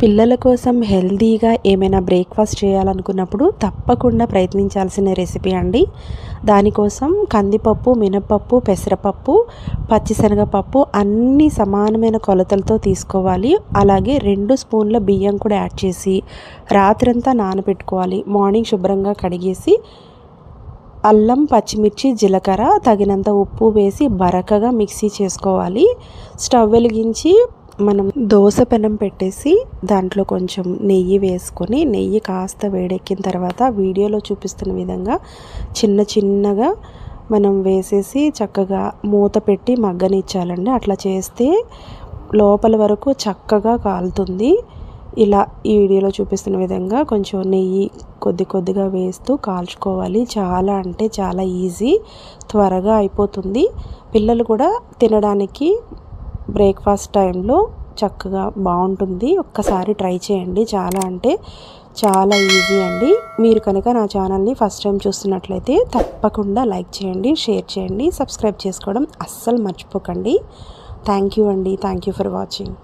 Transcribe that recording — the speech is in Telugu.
పిల్లల కోసం హెల్తీగా ఏమైనా బ్రేక్ఫాస్ట్ చేయాలనుకున్నప్పుడు తప్పకుండా ప్రయత్నించాల్సిన రెసిపీ అండి. దానికోసం కందిపప్పు మినపప్పు పెసరపప్పు పచ్చిశనగపప్పు అన్ని సమానమైన కొలతలతో తీసుకోవాలి. అలాగే రెండు స్పూన్ల బియ్యం కూడా యాడ్ చేసి రాత్రంతా నానబెట్టుకోవాలి మార్నింగ్ శుభ్రంగా కడిగేసి అల్లం పచ్చిమిర్చి జీలకర్ర తగినంత ఉప్పు వేసి బరకగా మిక్సీ చేసుకోవాలి. స్టవ్ వెలిగించి మనం దోశ పెనం పెట్టేసి దాంట్లో కొంచెం నెయ్యి వేసుకొని నెయ్యి కాస్త వేడెక్కిన తర్వాత వీడియోలో చూపిస్తున్న విధంగా చిన్న చిన్నగా మనం వేసేసి చక్కగా మూత పెట్టి మగ్గనిచ్చాలండి. అట్లా చేస్తే లోపల వరకు చక్కగా కాలుతుంది. ఇలా ఈ వీడియోలో చూపిస్తున్న విధంగా కొంచెం నెయ్యి కొద్ది కొద్దిగా వేస్తూ కాల్చుకోవాలి. చాలా అంటే చాలా ఈజీ త్వరగా అయిపోతుంది. పిల్లలు కూడా తినడానికి బ్రేక్ఫాస్ట్ టైంలో చక్కగా బాగుంటుంది. ఒక్కసారి ట్రై చేయండి. చాలా అంటే చాలా ఈజీ అండి. మీరు కనుక నా ఛానల్ని ఫస్ట్ టైం చూస్తున్నట్లయితే తప్పకుండా లైక్ చేయండి షేర్ చేయండి సబ్స్క్రైబ్ చేసుకోవడం అస్సలు మర్చిపోకండి. థ్యాంక్ యూ అండి. Thank you for watching.